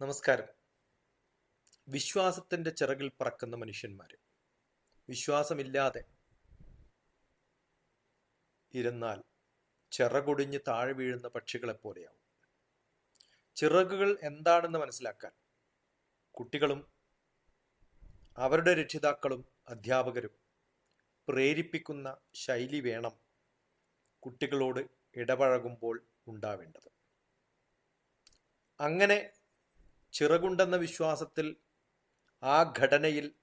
നമസ്കാരം. വിശ്വാസത്തിന്റെ ചിറകിൽ പറക്കുന്ന മനുഷ്യന്മാര്. വിശ്വാസമില്ലാതെ ഇരുന്നാൽ ചിറകൊടിഞ്ഞ് താഴെ വീഴുന്ന പക്ഷികളെ പോലെയാവും. ചിറകുകൾ എന്താണെന്ന് മനസ്സിലാക്കാൻ കുട്ടികളും അവരുടെ രക്ഷിതാക്കളും അധ്യാപകരും പ്രേരിപ്പിക്കുന്ന ശൈലി വേണം കുട്ടികളോട് ഇടപഴകുമ്പോൾ ഉണ്ടാവേണ്ടത്. അങ്ങനെ ചിറകുണ്ടെന്ന വിശ്വാസത്തിൽ ആ ഘടനയിൽ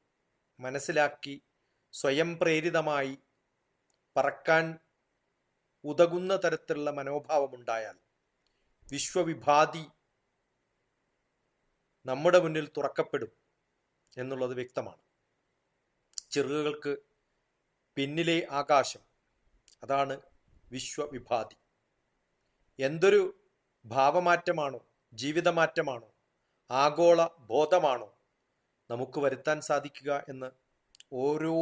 മനസ്സിലാക്കി സ്വയം പ്രേരിതമായി പറക്കാൻ ഉതകുന്ന തരത്തിലുള്ള മനോഭാവമുണ്ടായാൽ വിശ്വവിഭാതി നമ്മുടെ മുന്നിൽ തുറക്കപ്പെടും എന്നുള്ളത് വ്യക്തമാണ്. ചിറകുകൾക്ക് പിന്നിലെ ആകാശം അതാണ് വിശ്വവിഭാതി. എന്തൊരു ഭാവമാറ്റമാണോ ജീവിതമാറ്റമാണോ ആഗോള ബോധമാണോ നമുക്ക് വരുത്താൻ സാധിക്കുക എന്ന് ഓരോ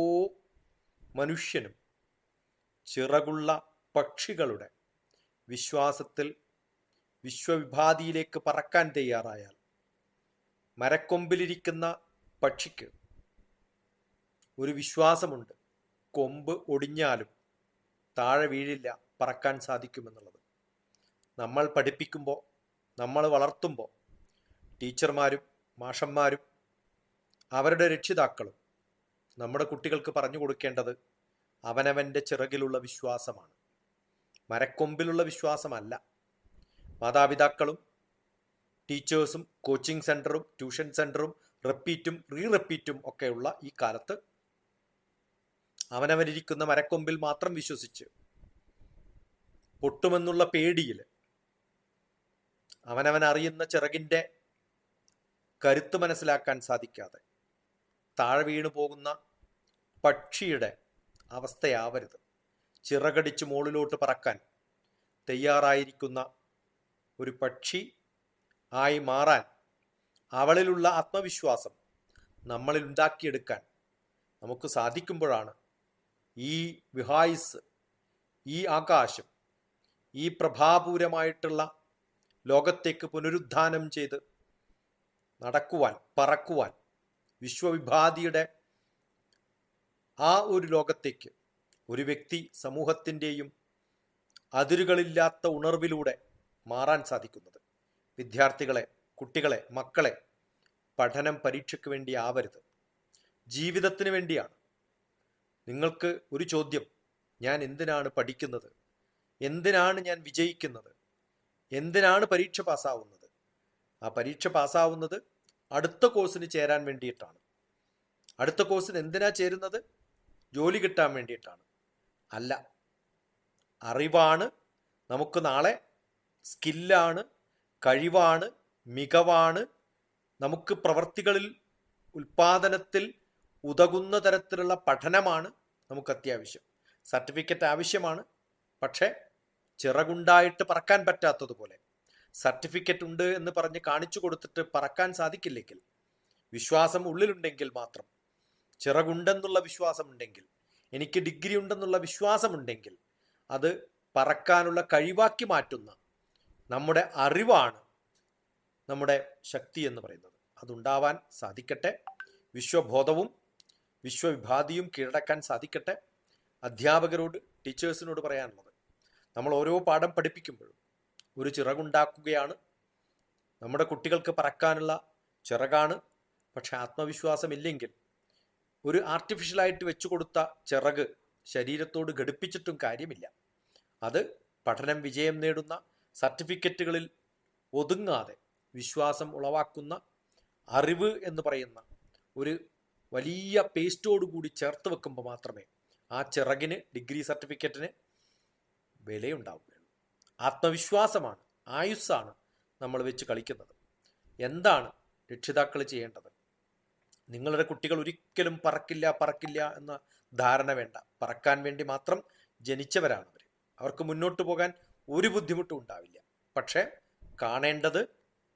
മനുഷ്യനും ചിറകുള്ള പക്ഷികളുടെ വിശ്വാസത്തിൽ വിശ്വവിഭാതിയിലേക്ക് പറക്കാൻ തയ്യാറായാൽ മരക്കൊമ്പിലിരിക്കുന്ന പക്ഷിക്ക് ഒരു വിശ്വാസമുണ്ട്. കൊമ്പ് ഒടിഞ്ഞാലും താഴെ വീഴില്ല പറക്കാൻ സാധിക്കുമെന്നുള്ളത്. നമ്മൾ പഠിപ്പിക്കുമ്പോൾ നമ്മൾ വളർത്തുമ്പോൾ ടീച്ചർമാരും മാഷന്മാരും അവരുടെ രക്ഷിതാക്കളും നമ്മുടെ കുട്ടികൾക്ക് പറഞ്ഞു കൊടുക്കേണ്ടത് അവനവന്റെ ചിറകിലുള്ള വിശ്വാസമാണ്. മരക്കൊമ്പിലുള്ള വിശ്വാസമല്ല. മാതാപിതാക്കളും ടീച്ചേഴ്സും കോച്ചിങ് സെന്ററും ട്യൂഷൻ സെന്ററും റിപ്പീറ്റും റീ റിപ്പീറ്റും ഒക്കെയുള്ള ഈ കാലത്ത് അവനവനിരിക്കുന്ന മരക്കൊമ്പിൽ മാത്രം വിശ്വസിച്ച് പൊട്ടുമെന്നുള്ള പേടിയിൽ അവനവൻ അറിയുന്ന ചിറകിന്റെ കരുത്ത് മനസ്സിലാക്കാൻ സാധിക്കാതെ താഴെ വീണു പോകുന്ന പക്ഷിയുടെ അവസ്ഥയാവരുത്. ചിറകടിച്ച് മുകളിലോട്ട് പറക്കാൻ തയ്യാറായിരിക്കുന്ന ഒരു പക്ഷി ആയി മാറാൻ അവളിലുള്ള ആത്മവിശ്വാസം നമ്മളിൽ ഉണ്ടാക്കിയെടുക്കാൻ നമുക്ക് സാധിക്കുമ്പോഴാണ് ഈ വിഹായിസ് ഈ ആകാശം ഈ പ്രഭാപൂരമായിട്ടുള്ള ലോകത്തേക്ക് പുനരുദ്ധാനം ചെയ്ത് നടക്കുവാൻ പറക്കുവാൻ വിശ്വവിഭാതിയുടെ ആ ഒരു ലോകത്തേക്ക് ഒരു വ്യക്തി സമൂഹത്തിന്റെയും അതിരുകളില്ലാത്ത ഉണർവിലൂടെ മാറാൻ സാധിക്കുന്നത്. വിദ്യാർത്ഥികളെ കുട്ടികളെ മക്കളെ പഠനം പരീക്ഷയ്ക്ക് വേണ്ടി ആവരുത്. ജീവിതത്തിന് വേണ്ടിയാണ്. നിങ്ങൾക്ക് ഒരു ചോദ്യം ഞാൻ എന്തിനാണ് പഠിക്കുന്നത്? എന്തിനാണ് ഞാൻ വിജയിക്കുന്നത്? എന്തിനാണ് പരീക്ഷ പാസ്സാവുന്നത്? ആ പരീക്ഷ പാസ്സാവുന്നത് അടുത്ത കോഴ്സിന് ചേരാൻ വേണ്ടിയിട്ടാണ്. അടുത്ത കോഴ്സിന് എന്തിനാ ചേരുന്നത്? ജോലി കിട്ടാൻ വേണ്ടിയിട്ടാണ്. അല്ല അറിവാണ് നമുക്ക് നാളെ സ്കില്ലാണ് കഴിവാണ് മികവാണ് നമുക്ക് പ്രവർത്തികളിൽ ഉൽപാദനത്തിൽ ഉതകുന്ന തരത്തിലുള്ള പഠനമാണ് നമുക്ക് അത്യാവശ്യം. സർട്ടിഫിക്കറ്റ് ആവശ്യമാണ് പക്ഷേ ചിറകുണ്ടായിട്ട് പറക്കാൻ പറ്റാത്തതുപോലെ. സർട്ടിഫിക്കറ്റ് ഉണ്ട് എന്ന് പറഞ്ഞ് കാണിച്ചു കൊടുത്തിട്ട് പറക്കാൻ സാധിക്കില്ലെങ്കിൽ വിശ്വാസം ഉള്ളിലുണ്ടെങ്കിൽ മാത്രം ചിറകുണ്ടെന്നുള്ള വിശ്വാസമുണ്ടെങ്കിൽ എനിക്ക് ഡിഗ്രി ഉണ്ടെന്നുള്ള വിശ്വാസമുണ്ടെങ്കിൽ അത് പറക്കാനുള്ള കഴിവാക്കി മാറ്റുന്ന നമ്മുടെ അറിവാണ് നമ്മുടെ ശക്തി എന്ന് പറയുന്നത്. അതുണ്ടാവാൻ സാധിക്കട്ടെ. വിശ്വബോധവും വിശ്വവിഭാതിയും കീഴടക്കാൻ സാധിക്കട്ടെ. അധ്യാപകരോട് ടീച്ചേഴ്സിനോട് പറയാനുള്ളത് നമ്മൾ ഓരോ പാഠം പഠിപ്പിക്കുമ്പോഴും ഒരു ചിറകുണ്ടാക്കുകയാണ്. നമ്മുടെ കുട്ടികൾക്ക് പറക്കാനുള്ള ചിറകാണ്. പക്ഷെ ആത്മവിശ്വാസമില്ലെങ്കിൽ ഒരു ആർട്ടിഫിഷ്യലായിട്ട് വെച്ചു കൊടുത്ത ചിറക് ശരീരത്തോട് ഘടിപ്പിച്ചിട്ടും കാര്യമില്ല. അത് പഠനം വിജയം നേടുന്ന സർട്ടിഫിക്കറ്റുകളിൽ ഒതുങ്ങാതെ വിശ്വാസം ഉളവാക്കുന്ന അറിവ് എന്ന് പറയുന്ന ഒരു വലിയ പേസ്റ്റോട് കൂടി ചേർത്ത് വെക്കുമ്പോൾ മാത്രമേ ആ ചിറകിന് ഡിഗ്രി സർട്ടിഫിക്കറ്റിന് വിലയുണ്ടാവുകയുള്ളൂ ആത്മവിശ്വാസമാണ് ആയുസ്സാണ് നമ്മൾ വെച്ച് കളിക്കുന്നത്. എന്താണ് രക്ഷിതാക്കൾ ചെയ്യേണ്ടത്? നിങ്ങളുടെ കുട്ടികൾ ഒരിക്കലും പറക്കില്ല പറക്കില്ല എന്ന ധാരണ വേണ്ട. പറക്കാൻ വേണ്ടി മാത്രം ജനിച്ചവരാണ് അവർ അവർക്ക് മുന്നോട്ട് പോകാൻ ഒരു ബുദ്ധിമുട്ടും ഉണ്ടാവില്ല. പക്ഷേ കാണേണ്ടത്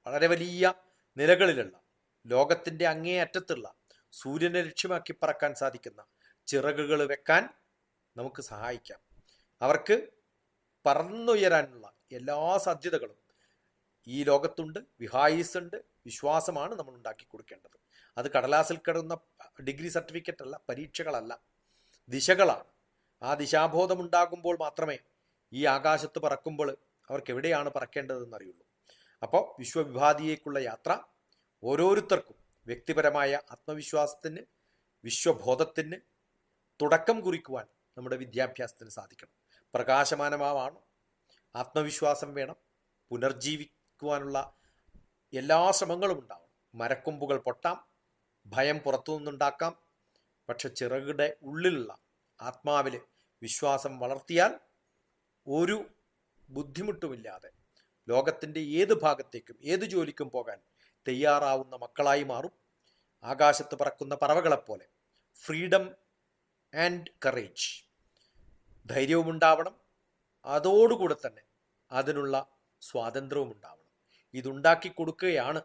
വളരെ വലിയ നിലകളിലുള്ള ലോകത്തിന്റെ അങ്ങേ അറ്റത്തുള്ള സൂര്യനെ ലക്ഷ്യമാക്കി പറക്കാൻ സാധിക്കുന്ന ചിറകുകൾ വെക്കാൻ നമുക്ക് സഹായിക്കാം. അവർക്ക് പറന്നുയരാനുള്ള എല്ലാ സാധ്യതകളും ഈ ലോകത്തുണ്ട് വിഹായിസ് ഉണ്ട് വിശ്വാസമാണ് നമ്മൾ ഉണ്ടാക്കി കൊടുക്കേണ്ടത്. അത് കടലാസിൽ കിടന്ന ഡിഗ്രി സർട്ടിഫിക്കറ്റ് അല്ല പരീക്ഷകളല്ല ദിശകളാണ്. ആ ദിശാബോധം ഉണ്ടാകുമ്പോൾ മാത്രമേ ഈ ആകാശത്ത് പറക്കുമ്പോൾ അവർക്ക് എവിടെയാണ് പറക്കേണ്ടതെന്ന് അറിയുള്ളൂ. അപ്പോൾ വിശ്വവിഭാതിയേക്കുള്ള യാത്ര ഓരോരുത്തർക്കും വ്യക്തിപരമായ ആത്മവിശ്വാസത്തിന് വിശ്വബോധത്തിന് തുടക്കം കുറിക്കുവാൻ നമ്മുടെ വിദ്യാഭ്യാസത്തിന് സാധിക്കണം. പ്രകാശമാനമാവണം. ആത്മവിശ്വാസം വേണം. പുനർജീവിക്കുവാനുള്ള എല്ലാ ശ്രമങ്ങളും ഉണ്ടാവണം. മരക്കൊമ്പുകൾ പൊട്ടാം. ഭയം പുറത്തു നിന്നുണ്ടാക്കാം പക്ഷെ ചിറകുടെ ഉള്ളിലുള്ള ആത്മാവിൽ വിശ്വാസം വളർത്തിയാൽ ഒരു ബുദ്ധിമുട്ടുമില്ലാതെ ലോകത്തിന്റെ ഏത് ഭാഗത്തേക്കും ഏത് ജോലിക്കും പോകാൻ തയ്യാറാവുന്ന മക്കളായി മാറും. ആകാശത്ത് പറക്കുന്ന പറവകളെപ്പോലെ ഫ്രീഡം ആൻഡ് കറേജ്. ധൈര്യവും ഉണ്ടാവണം അതോടുകൂടെ തന്നെ അതിനുള്ള സ്വാതന്ത്ര്യവും ഉണ്ടാവണം ഇതുണ്ടാക്കി കൊടുക്കുകയാണ്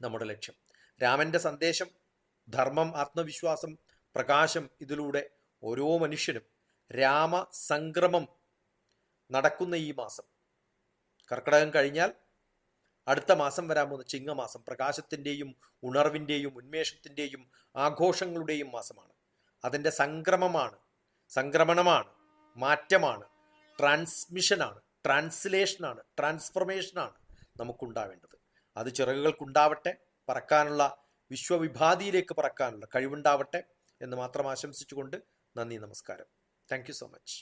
നമ്മുടെ ലക്ഷ്യം. രാമന്റെ സന്ദേശം ധർമ്മം ആത്മവിശ്വാസം പ്രകാശം ഇതിലൂടെ ഓരോ മനുഷ്യനും രാമസംക്രമം നടക്കുന്ന ഈ മാസം. കർക്കിടകം കഴിഞ്ഞാൽ അടുത്ത മാസം വരാൻ പോകുന്ന ചിങ്ങമാസം പ്രകാശത്തിന്റെയും ഉണർവിന്റെയും ഉന്മേഷത്തിന്റെയും ആഘോഷങ്ങളുടെയും മാസമാണ്. അതിന്റെ സംക്രമമാണ് സംക്രമണമാണ്. മാറ്റമാണ്. ട്രാൻസ്മിഷനാണ് ട്രാൻസ്ലേഷനാണ് ട്രാൻസ്ഫർമേഷനാണ് നമുക്കുണ്ടാവേണ്ടത്. അത് ചിറകുകൾക്കുണ്ടാവട്ടെ പറക്കാനുള്ള വിശ്വവിഭാതിയിലേക്ക് പറക്കാനുള്ള കഴിവുണ്ടാവട്ടെ എന്ന് മാത്രം ആശംസിച്ചുകൊണ്ട് നന്ദി നമസ്കാരം. Thank so much